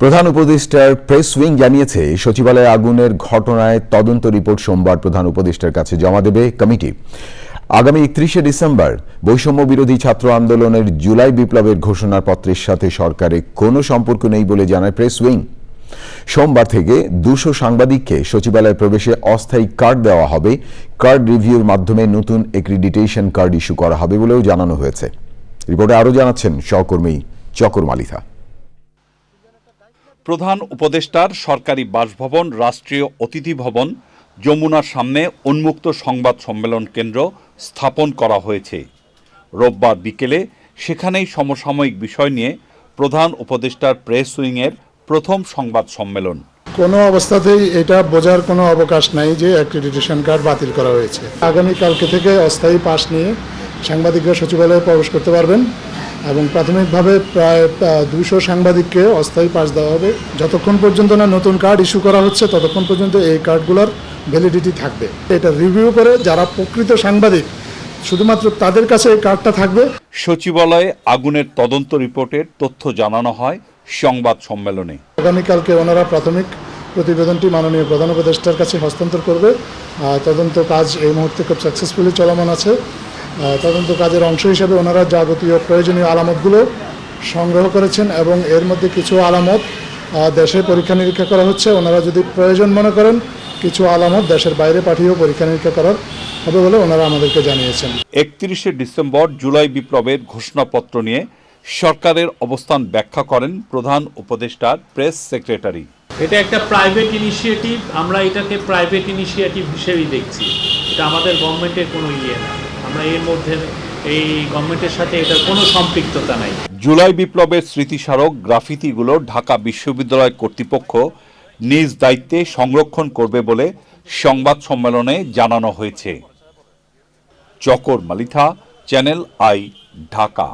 প্রধান উপদেষ্টার press wing জানিয়েছে, সচিবালয়ে আগুনের ঘটনায় তদন্ত রিপোর্ট সোমবার প্রধান উপদেষ্টার কাছে জমা দেবে কমিটি। আগামী একত্রিশে ডিসেম্বর, বৈষম্য বিরোধী ছাত্র আন্দোলনের জুলাই বিপ্লবের ঘোষণাপত্রের সাথে সরকারের কোনো সম্পর্ক নেই বলে জানায় প্রেস উইং। সোমবার থেকে দুশো সাংবাদিককে সচিবালয়ে প্রবেশে অস্থায়ী কার্ড দেওয়া হবে। কার্ড রিভিউর মাধ্যমে নতুন এক্রিডিটেশন কার্ড ইস্যু করা হবে বলেও জানানো হয়েছে। রিপোর্টে আরও জানাচ্ছেন সহকর্মী চকর মালিথা প্রধান উপদেষ্টার সরকারি বাসভবন, রাষ্ট্রীয় অতিথি ভবন, যমুনার সামনে উন্মুক্ত সংবাদ সম্মেলন কেন্দ্র স্থাপন করা হয়েছে। রোববার বিকেলে সেখানেই সমসাময়িক বিষয় নিয়ে প্রধান উপদেষ্টার প্রেস উইংয়ের প্রথম সংবাদ সম্মেলন। কোনো অবস্থাতেই এটা বোঝার কোনো অবকাশ নাই যে অ্যাক্রিডিটেশন কার্ড বাতিল করা হয়েছে। আগামীকালকে থেকে অস্থায়ী পাস নিয়ে সাংবাদিকরা সচিবালয়ে প্রবেশ করতে পারবেন। এবং প্রাথমিকভাবে প্রায় দুশো সাংবাদিককে অস্থায়ী পাস দেওয়া হবে। যতক্ষণ পর্যন্ত না নতুন কার্ড ইস্যু করা হচ্ছে ততক্ষণ পর্যন্ত এই কার্ডগুলোর ভ্যালিডিটি থাকবে। এটা রিভিউ করে যারা প্রকৃত সাংবাদিক শুধুমাত্র তাদের কাছে এই কার্ডটা থাকবে। সচিবালয়ে আগুনের তদন্ত রিপোর্টের তথ্য জানানো হয় সংবাদ সম্মেলনে। আগামীকালকে ওনারা প্রাথমিক প্রতিবেদনটি মাননীয় প্রধান উপদেষ্টার কাছে হস্তান্তর করবে। তদন্ত কাজ এই মুহূর্তে খুব সাকসেসফুলি চলমান আছে। তদন্ত কাজের অংশ হিসেবে ওনারা যাবতীয় প্রয়োজনীয় আলামতগুলো সংগ্রহ করেছেন এবং এর মধ্যে কিছু আলামত দেশে পরীক্ষা নিরীক্ষা করা হচ্ছে। ওনারা যদি প্রয়োজন মনে করেন কিছু আলামত দেশের বাইরে পাঠিয়েও পরীক্ষা নিরীক্ষা করার হবে বলে ওনারা আমাদেরকে জানিয়েছেন। একত্রিশে ডিসেম্বর জুলাই বিপ্লবের ঘোষণাপত্র নিয়ে সরকারের অবস্থান ব্যাখ্যা করেন প্রধান উপদেষ্টার প্রেস সেক্রেটারি। এটা একটা প্রাইভেট ইনিশিয়েটিভ আমরা এটাকে প্রাইভেট ইনিশিয়েটিভ হিসেবেই দেখছি। এটা আমাদের গভর্নমেন্টের কোনো ইয়ে না। আমরা এর মধ্যে এই গভর্নমেন্টের সাথে এটার কোনো সম্পৃক্ততা নাই। জুলাই বিপ্লবের স্মৃতিস্মারক গ্রাফিতিগুলো ঢাকা বিশ্ববিদ্যালয় কর্তৃপক্ষ নিজ দায়িত্বে সংরক্ষণ করবে বলে সংবাদ সম্মেলনে জানানো হয়েছে। Chakar Malitha, channel I, Dhaka.